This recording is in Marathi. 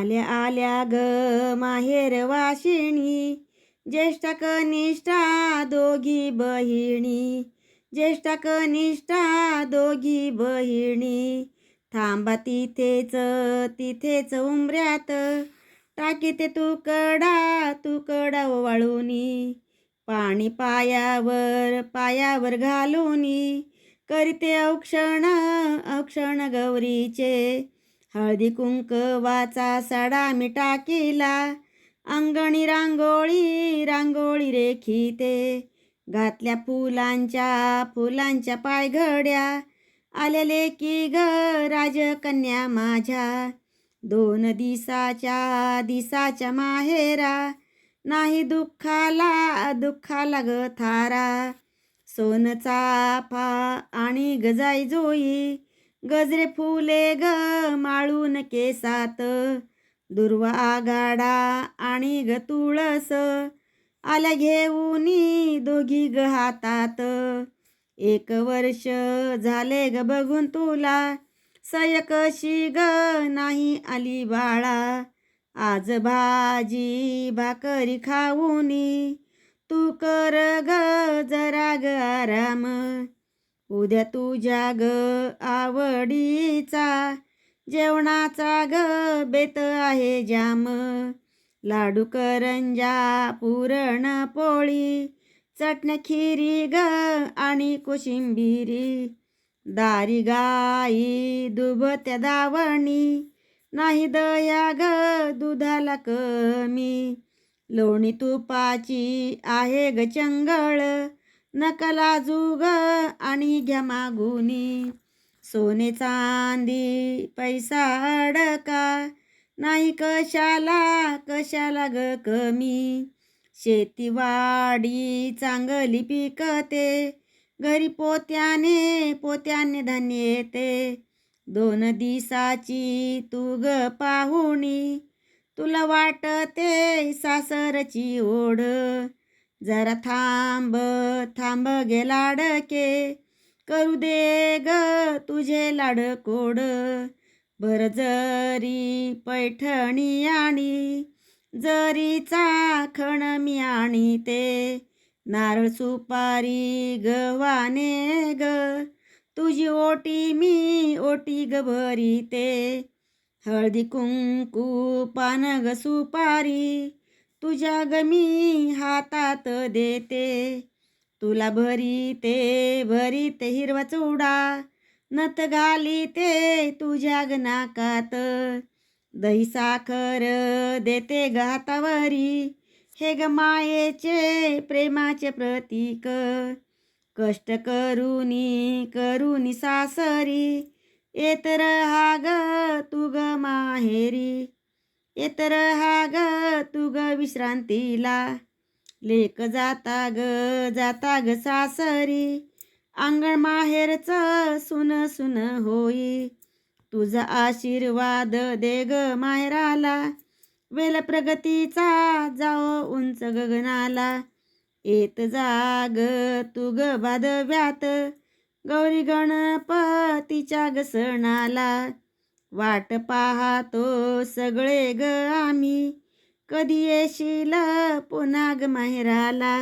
आल्या आल्या ग माहेर वाशिणी. ज्येष्ठ कनिष्ठा दोघी बहिणी. ज्येष्ठ कनिष्ठा दोघी बहिणी. थांबा तिथेच तिथेच उंबऱ्यात. टाकीते तुकडा तुकडा वाळूनी पाणी पायावर पायावर घालूनी. करीते औक्षण औक्षण गौरीचे. हळदी कुंकवाचा सडा मी टाकीला अंगणी रांगोळी रांगोळी रेखीते. घातल्या फुलांच्या फुलांच्या पायघड्या. आलेले की ग राजकन्या माझ्या. दोन दिसाच्या दिसाच्या माहेरा. नाही दुःखाला दुःखाला ग थारा. सोनचाफा आणि गजाई जोई. गजरे फुले ग माळून केसात. दुर्वा आगाडा आणि ग तुळस. आल्या घेऊन दोघी ग हातात. एक वर्ष झाले ग बघून तुला. सय कशी ग नाही आली बाळा. आज भाजी भाकरी खाऊनी तू कर ग जरा ग आराम. उद्या तुझ्या ग आवडीचा जेवणाचा ग बेत आहे जाम. लाडू करंजा पुरण पोळी चटण्या खिरी ग आणि कोशिंबिरी. दारी गाई दुभत्या दावणी नाही दया ग दुधाला कमी. लोणी तुपाची आहे ग चंगळ नका लाजू आणि घ्या मागुनी. सोने चांदी पैसा अडका. नाही कशाला कशाला ग कमी. शेतीवाडी चांगली पिकते. घरी पोत्याने पोत्याने धान्य येते. दोन दिसाची तू ग पाहुणी. तुला वाटते सासरची ओढ. जरा थांब थांब गे लाडके. करू दे ग तुझे लाडकोड. भर जरी पैठणी आणि जरीचा खण मी आणि ते नारळ सुपारी गवाने ग. तुझी ओटी मी ओटी ग भरीते. हळदी कुंकू पान ग सुपारी. तुझ्या ग मी हातात देते. तुला भरीते भरीते हिरवा चुडा. नथ घालीते तुझ्या गनाकात दही साखर देते ग हातावरी. हे ग मायेचे प्रेमाचे प्रतीक. कष्ट करूनी करूनी सासरी. येत रहा ग तू ग माहेरी. येत रहा ग तू ग विश्रांतीला. लेक जाता ग जाता ग सासरी. अंगण माहेरच सुन सुन होई. तुझा आशीर्वाद दे ग माहेराला. वेल प्रगतीचा जाओ उंच गगनाला. येत जाग तू ग भादव्यात गौरी गणपतीच्या गसणाला वाट पाहतो सगळे ग आम्ही. कधी येशील पुन्हा ग माहेराला?